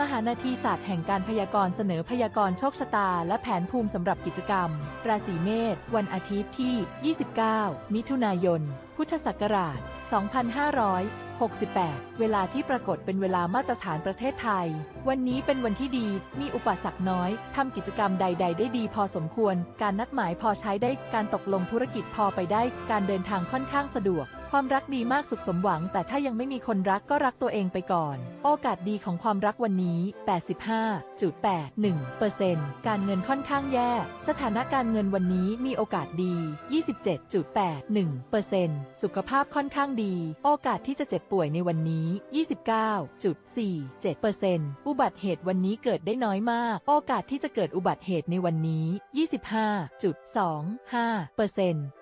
มหานาทีศาสตร์แห่งการพยากรณ์เสนอพยากรณ์โชคชะตา และแผนภูมิสำหรับกิจกรรม ราศีเมษวันอาทิตย์ที่ 29 มิถุนายน พุทธศักราช 2568 เวลาที่ปรากฏเป็นเวลามาตรฐานประเทศไทย วันนี้เป็นวันที่ดี มีอุปสรรคน้อย ทำกิจกรรมใด ๆ ได้ดีพอสมควร การนัดหมายพอใช้ได้ การตกลงธุรกิจพอไปได้ การเดินทางค่อนข้างสะดวก ความรักดีมากสุขสมหวัง แต่ถ้ายังไม่มีคนรักก็รักตัวเองไปก่อน โอกาสดีของความรักวันนี้ 85.81%การเงินค่อนข้างแย่ สถานการเงินวันนี้มีโอกาสดี 27.81%สุขภาพค่อนข้างดี โอกาสที่จะเจ็บป่วยในวันนี้ 29.47%อุบัติเหตุวันนี้เกิดได้น้อยมาก โอกาสที่จะเกิดอุบัติเหตุในวันนี้ 25.25%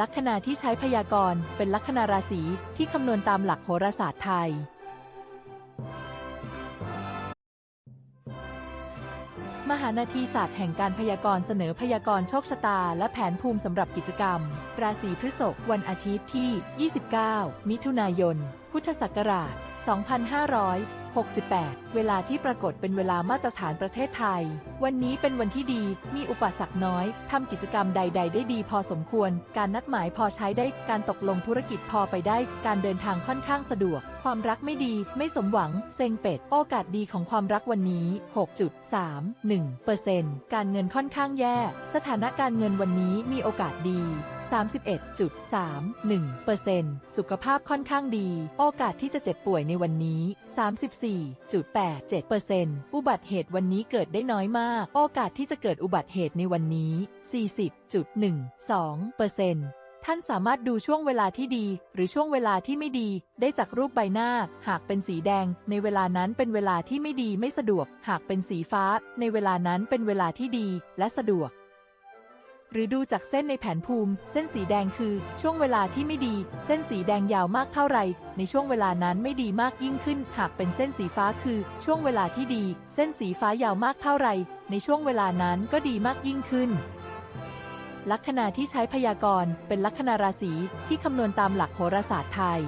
ลัคนาที่ใช้พยากรณ์เป็นลัคนาราศีที่คำนวณตามหลักโหราศาสตร์ไทย มหานาทีศาสตร์แห่งการพยากรณ์เสนอพยากรณ์โชคชะตา และแผนภูมิสำหรับกิจกรรม ราศีพฤษภวันอาทิตย์ที่ 29 มิถุนายน พุทธศักราช 2568 เวลาที่ปรากฏเป็นเวลามาตรฐานประเทศไทย วันนี้เป็นวันที่ดี มีอุปสรรคน้อย ทำกิจกรรมใด ๆ ได้ดีพอสมควร การนัดหมายพอใช้ได้ การตกลงธุรกิจพอไปได้ การเดินทางค่อนข้างสะดวก ความรักไม่ดี ไม่สมหวัง เซ็งเป็ด โอกาสดีของความรักวันนี้ 6.31%การเงินค่อนข้างแย่ สถานะการเงินวันนี้มีโอกาสดี 31.31%สุขภาพค่อนข้างดี โอกาสที่จะเจ็บป่วยในวันนี้ 34.87%อุบัติเหตุวันนี้เกิดได้น้อยมากโอกาสที่จะเกิดอุบัติเหตุในวันนี้ 40.12%ท่านสามารถดูช่วงเวลาที่ดี หรือช่วงเวลาที่ไม่ดี ได้จากรูปใบหน้า หากเป็นสีแดง ในเวลานั้นเป็นเวลาที่ไม่ดีไม่สะดวก หากเป็นสีฟ้า ในเวลานั้นเป็นเวลาที่ดีและสะดวกหรือดูจากเส้นในแผนภูมิ เส้นสีแดงคือช่วงเวลาที่ไม่ดี เส้นสีแดงยาวมากเท่าไร ในช่วงเวลานั้นไม่ดีมากยิ่งขึ้น หากเป็นเส้นสีฟ้าคือ ช่วงเวลาที่ดี เส้นสีฟ้ายาวมากเท่าไร ในช่วงเวลานั้นก็ดีมากยิ่งขึ้น ลัคนาที่ใช้พยากรณ์เป็นลัคนาราศีที่คำนวณตามหลักโหราศาสตร์ไทย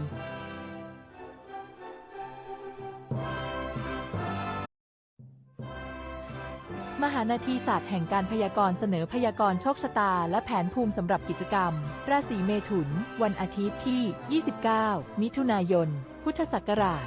มหานาทีศาสตร์แห่งการพยากรณ์เสนอพยากรณ์โชคชะตา และแผนภูมิสำหรับกิจกรรม ราศีเมถุน วันอาทิตย์ที่ 29 มิถุนายน พุทธศักราช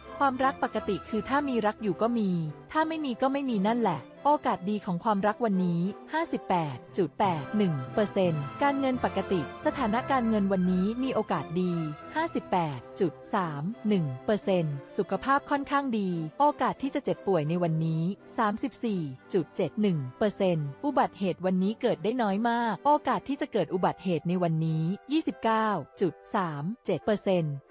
ความรักปกติคือถ้ามีรักอยู่ก็มี ถ้าไม่มีก็ไม่มีนั่นแหละ โอกาสดีของความรักวันนี้ 58.81%การเงินปกติ สถานะการเงินวันนี้มีโอกาสดี 58.31%สุขภาพค่อนข้างดี โอกาสที่จะเจ็บป่วยในวันนี้ 34.71%อุบัติเหตุวันนี้เกิดได้น้อยมาก โอกาสที่จะเกิดอุบัติเหตุในวันนี้ 29.37%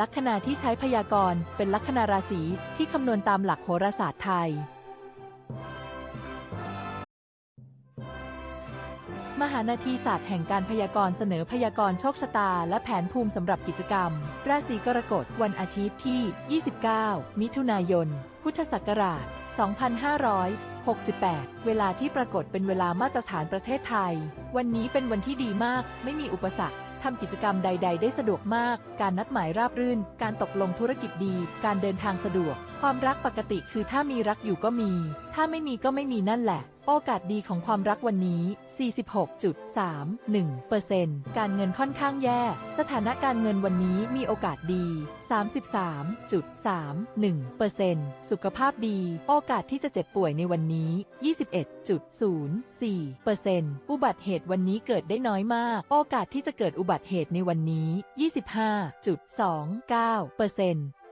ลัคนาที่ใช้พยากรณ์เป็นลัคนาราศีที่คำนวณตามหลักโหราศาสตร์ไทย มหานาทีศาสตร์แห่งการพยากรณ์เสนอพยากรณ์โชคชะตา และแผนภูมิสำหรับกิจกรรม ราศีกรกฎวันอาทิตย์ที่ 29 มิถุนายน พุทธศักราช 2568 เวลาที่ปรากฏเป็นเวลามาตรฐานประเทศไทย วันนี้เป็นวันที่ดีมาก ไม่มีอุปสรรค ทำกิจกรรมใด ๆ ได้สะดวกมาก การนัดหมายราบรื่น การตกลงธุรกิจดี การเดินทางสะดวก ความรักปกติคือถ้ามีรักอยู่ก็มี ถ้าไม่มีก็ไม่มีนั่นแหละ โอกาสดีของความรักวันนี้ 46.31%การเงินค่อนข้างแย่ สถานะการเงินวันนี้มีโอกาสดี 33.31%สุขภาพดี โอกาสที่จะเจ็บป่วยในวันนี้ 21.04%อุบัติเหตุวันนี้เกิดได้น้อยมาก โอกาสที่จะเกิดอุบัติเหตุในวันนี้ 25.29%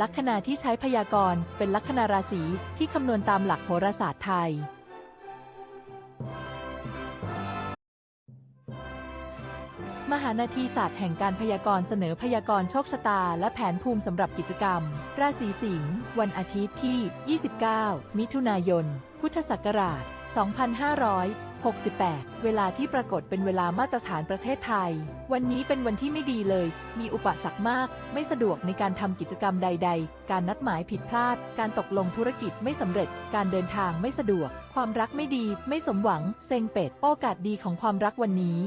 ลัคนาที่ใช้พยากรณ์เป็นลัคนาราศีที่คำนวณตามหลักโหราศาสตร์ไทย มหานาทีศาสตร์แห่งการพยากรณ์เสนอพยากรณ์โชคชะตา และแผนภูมิสำหรับกิจกรรม ราศีสิงห์วันอาทิตย์ที่ 29 มิถุนายน พุทธศักราช 2568 เวลาที่ปรากฏเป็นเวลามาตรฐานประเทศไทย วันนี้เป็นวันที่ไม่ดีเลย มีอุปสรรคมาก ไม่สะดวกในการทำกิจกรรมใด ๆ การนัดหมายผิดพลาด การตกลงธุรกิจไม่สำเร็จ การเดินทางไม่สะดวก ความรักไม่ดี ไม่สมหวัง เซ็งเป็ด โอกาสดีของความรักวันนี้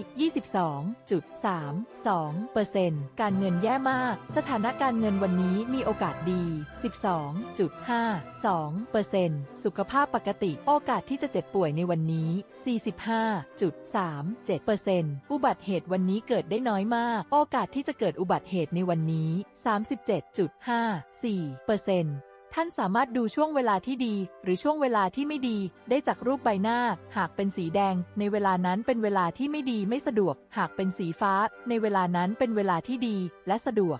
22.32%การเงินแย่มาก สถานะการเงินวันนี้มีโอกาสดี 12.52%สุขภาพปกติ โอกาสที่จะเจ็บป่วยในวันนี้45.37%อุบัติเหตุวันนี้เกิดได้น้อยมาก โอกาสที่จะเกิดอุบัติเหตุในวันนี้ 37.54%ท่านสามารถดูช่วงเวลาที่ดี หรือช่วงเวลาที่ไม่ดี ได้จากรูปใบหน้า หากเป็นสีแดง ในเวลานั้นเป็นเวลาที่ไม่ดีไม่สะดวก หากเป็นสีฟ้า ในเวลานั้นเป็นเวลาที่ดี และสะดวก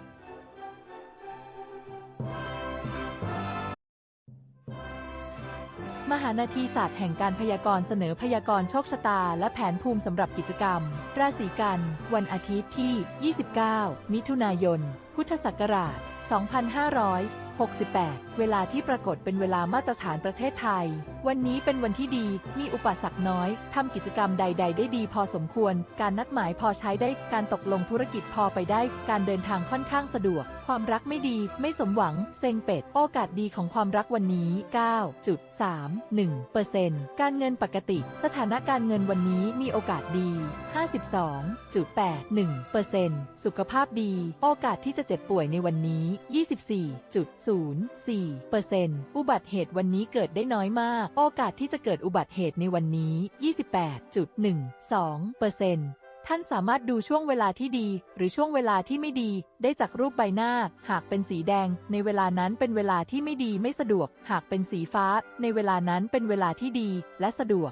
านาทีศาสตร์แห่งการพยากรณ์เสนอพยากรณ์โชคชะตา และแผนภูมิสำหรับกิจกรรม ราศีกัน วันอาทิตย์ที่ 29 มิถุนายน พุทธศักราช 2568เวลาที่ปรากฏเป็นเวลามาตรฐานประเทศไทย วันนี้เป็นวันที่ดี มีอุปสรรคน้อย ทำกิจกรรมใด ๆ ได้ดีพอสมควร การนัดหมายพอใช้ได้ การตกลงธุรกิจพอไปได้ การเดินทางค่อนข้างสะดวก ความรักไม่ดี ไม่สมหวัง เซ็งเป็ด โอกาสดีของความรักวันนี้ 9.31%การเงินปกติ สถานะการเงินวันนี้มีโอกาสดี 52.81%สุขภาพดี โอกาสที่จะเจ็บป่วยในวันนี้ 24.04%อุบัติเหตุวันนี้เกิดได้น้อยมาก โอกาสที่จะเกิดอุบัติเหตุในวันนี้ 28.12%ท่านสามารถดูช่วงเวลาที่ดี หรือช่วงเวลาที่ไม่ดี ได้จากรูปใบหน้า หากเป็นสีแดง ในเวลานั้นเป็นเวลาที่ไม่ดีไม่สะดวก หากเป็นสีฟ้า ในเวลานั้นเป็นเวลาที่ดี และสะดวก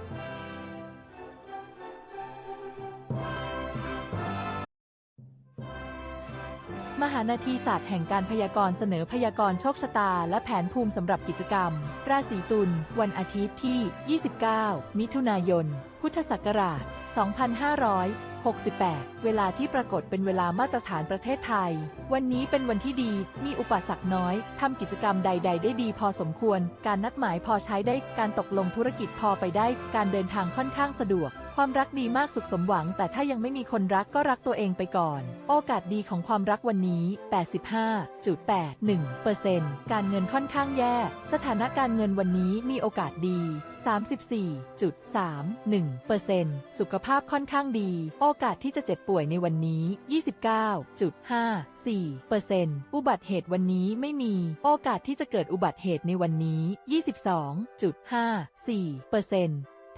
มหานาทีศาสตร์แห่งการพยากรณ์เสนอพยากรณ์โชคชะตา และแผนภูมิสำหรับกิจกรรม ราศีตุล วันอาทิตย์ที่ 29 มิถุนายน พุทธศักราช 2568 เวลาที่ปรากฏเป็นเวลามาตรฐานประเทศไทย วันนี้เป็นวันที่ดี มีอุปสรรคน้อย ทำกิจกรรมใด ๆ ได้ดีพอสมควร การนัดหมายพอใช้ได้ การตกลงธุรกิจพอไปได้ การเดินทางค่อนข้างสะดวก ความรักดีมากสุขสมหวัง แต่ถ้ายังไม่มีคนรักก็รักตัวเองไปก่อน โอกาสดีของความรักวันนี้ 85.81%การเงินค่อนข้างแย่ สถานะการเงินวันนี้มีโอกาสดี 34.31%สุขภาพค่อนข้างดี โอกาสที่จะเจ็บป่วยในวันนี้ 29.54%อุบัติเหตุวันนี้ไม่มี โอกาสที่จะเกิดอุบัติเหตุในวันนี้ 22.54%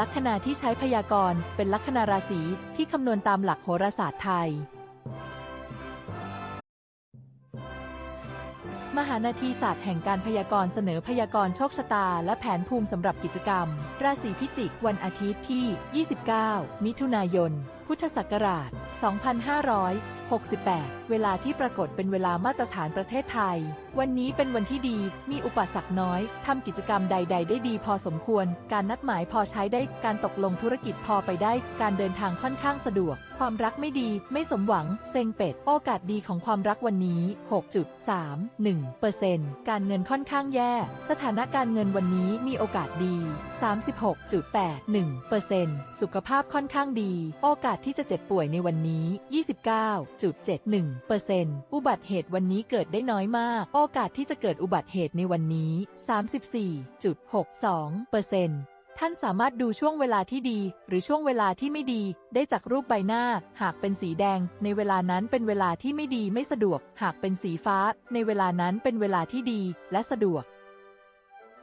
ลัคนาที่ใช้พยากรณ์เป็นลัคนาราศีที่คำนวณตามหลักโหราศาสตร์ไทย มหานาทีศาสตร์แห่งการพยากรณ์เสนอพยากรณ์โชคชะตา และแผนภูมิสำหรับกิจกรรม ราศีพิจิกวันอาทิตย์ที่ 29 มิถุนายน พุทธศักราช 2568 เวลาที่ปรากฏเป็นเวลามาตรฐานประเทศไทย วันนี้เป็นวันที่ดี มีอุปสรรคน้อย ทำกิจกรรมใด ๆ ได้ดีพอสมควร การนัดหมายพอใช้ได้ การตกลงธุรกิจพอไปได้ การเดินทางค่อนข้างสะดวก ความรักไม่ดี ไม่สมหวัง เซ็งเป็ด โอกาสดีของความรักวันนี้ 6.31%การเงินค่อนข้างแย่ สถานะการเงินวันนี้มีโอกาสดี 36.81%สุขภาพค่อนข้างดี โอกาสที่จะเจ็บป่วยในวันนี้ 29.71%อุบัติเหตุวันนี้เกิดได้น้อยมากโออกาสที่จะเกิดอุบัติเหตุในวันนี้ 34.62%ท่านสามารถดูช่วงเวลาที่ดี หรือช่วงเวลาที่ไม่ดี ได้จากรูปใบหน้า หากเป็นสีแดง ในเวลานั้นเป็นเวลาที่ไม่ดีไม่สะดวก หากเป็นสีฟ้า ในเวลานั้นเป็นเวลาที่ดี และสะดวก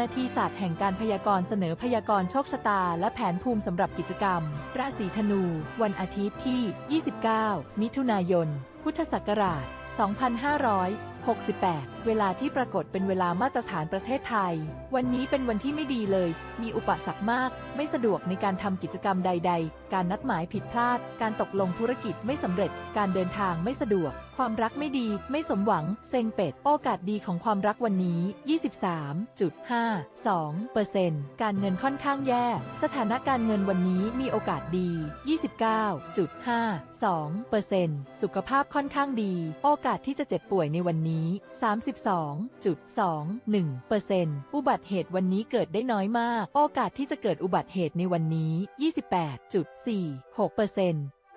หานาทีศาสตร์แห่งการพยากรณ์เสนอพยากรณ์โชคชะตา และแผนภูมิสำหรับกิจกรรม ราศีธนู วันอาทิตย์ที่ 29 มิถุนายน พุทธศักราช 2568 เวลาที่ปรากฏเป็นเวลามาตรฐานประเทศไทย วันนี้เป็นวันที่ไม่ดีเลย มีอุปสรรคมาก ไม่สะดวกในการทำกิจกรรมใด ๆ การนัดหมายผิดพลาด การตกลงธุรกิจไม่สำเร็จ การเดินทางไม่สะดวก ความรักไม่ดี ไม่สมหวัง เซ็งเป็ด โอกาสดีของความรักวันนี้ 23.52%การเงินค่อนข้างแย่ สถานะการเงินวันนี้มีโอกาสดี 29.52%สุขภาพค่อนข้างดี โอกาสที่จะเจ็บป่วยในวันนี้ 32.21%อุบัติเหตุวันนี้เกิดได้น้อยมาก โอกาสที่จะเกิดอุบัติเหตุในวันนี้ 28.46%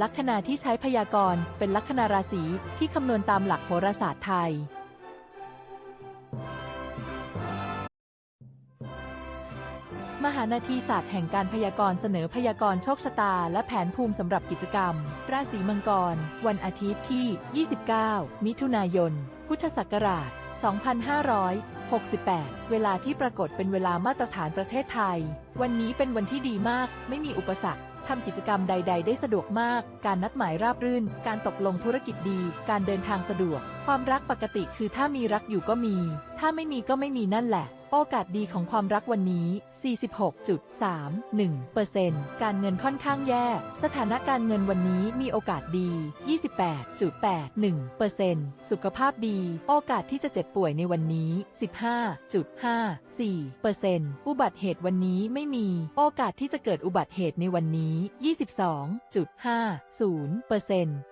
ลัคนาที่ใช้พยากรณ์เป็นลัคนาราศีที่คำนวณตามหลักโหราศาสตร์ไทย มหานาทีศาสตร์แห่งการพยากรณ์เสนอพยากรณ์โชคชะตา และแผนภูมิสำหรับกิจกรรม ราศีมังกร วันอาทิตย์ที่ 29 มิถุนายน พุทธศักราช 2568 เวลาที่ปรากฏเป็นเวลามาตรฐานประเทศไทย วันนี้เป็นวันที่ดีมาก ไม่มีอุปสรรค ทำกิจกรรมใด ๆ ได้สะดวกมาก การนัดหมายราบรื่น การตกลงธุรกิจดี การเดินทางสะดวก ความรักปกติคือถ้ามีรักอยู่ก็มี ถ้าไม่มีก็ไม่มีนั่นแหละ โอกาสดีของความรักวันนี้ 46.31%การเงินค่อนข้างแย่ สถานะการเงินวันนี้มีโอกาสดี 28.81%สุขภาพดี โอกาสที่จะเจ็บป่วยในวันนี้ 15.54%อุบัติเหตุวันนี้ไม่มี โอกาสที่จะเกิดอุบัติเหตุในวันนี้ 22.50%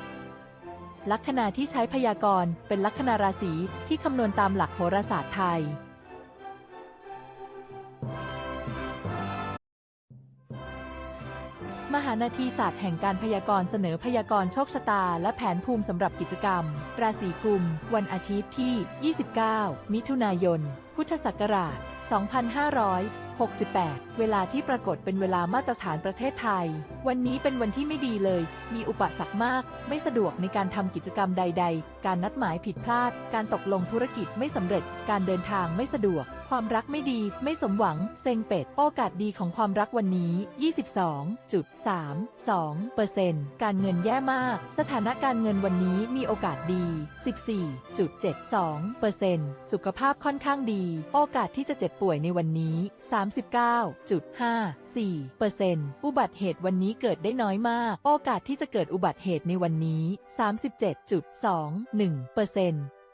ลัคนาที่ใช้พยากรณ์เป็นลัคนาราศีที่คำนวณตามหลักโหราศาสตร์ไทย มหานาทีศาสตร์แห่งการพยากรณ์เสนอพยากรณ์โชคชะตา และแผนภูมิสำหรับกิจกรรม ราศีกุม วันอาทิตย์ที่ 29 มิถุนายน พุทธศักราช 2500 68 เวลาที่ปรากฏเป็นเวลามาตรฐานประเทศไทย วันนี้เป็นวันที่ไม่ดีเลย มีอุปสรรคมาก ไม่สะดวกในการทำกิจกรรมใด ๆ การนัดหมายผิดพลาด การตกลงธุรกิจไม่สำเร็จ การเดินทางไม่สะดวก ความรักไม่ดี ไม่สมหวัง เซ็งเป็ด โอกาสดีของความรักวันนี้ 22.32%การเงินแย่มาก สถานะการเงินวันนี้มีโอกาสดี 14.72%สุขภาพค่อนข้างดี โอกาสที่จะเจ็บป่วยในวันนี้ 39.54%อุบัติเหตุวันนี้เกิดได้น้อยมาก โอกาสที่จะเกิดอุบัติเหตุในวันนี้ 37.21%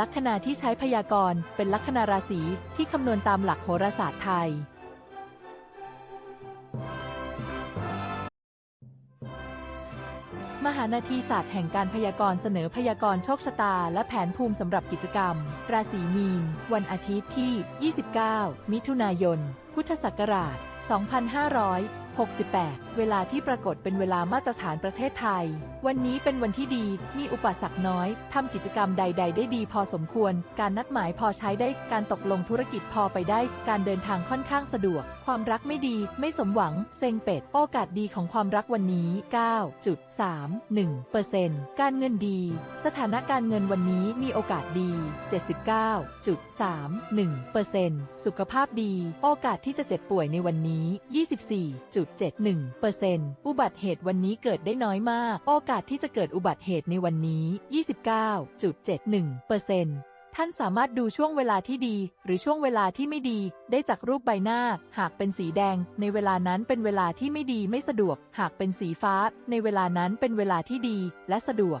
ลัคนาที่ใช้พยากรณ์เป็นลัคนาราศีที่คำนวณตามหลักโหราศาสตร์ไทย มหานาทีศาสตร์แห่งการพยากรณ์เสนอพยากรณ์โชคชะตา และแผนภูมิสำหรับกิจกรรม ราศีมีน วันอาทิตย์ที่ 29 มิถุนายน พุทธศักราช 68 เวลาที่ปรากฏเป็นเวลามาตรฐานประเทศไทย วันนี้เป็นวันที่ดี มีอุปสรรคน้อย ทำกิจกรรมใด ๆ ได้ดีพอสมควร การนัดหมายพอใช้ได้ การตกลงธุรกิจพอไปได้ การเดินทางค่อนข้างสะดวก ความรักไม่ดี ไม่สมหวัง เซ็งเป็ด โอกาสดีของความรักวันนี้ 9.31%การเงินดี สถานะการเงินวันนี้มีโอกาสดี 79.31%สุขภาพดี โอกาสที่จะเจ็บป่วยในวันนี้0.71%อุบัติเหตุวันนี้เกิดได้น้อยมาก โอกาสที่จะเกิดอุบัติเหตุในวันนี้ 29.71%ท่านสามารถดูช่วงเวลาที่ดี หรือช่วงเวลาที่ไม่ดี ได้จากรูปใบหน้า หากเป็นสีแดง ในเวลานั้นเป็นเวลาที่ไม่ดีไม่สะดวก หากเป็นสีฟ้า ในเวลานั้นเป็นเวลาที่ดี และสะดวก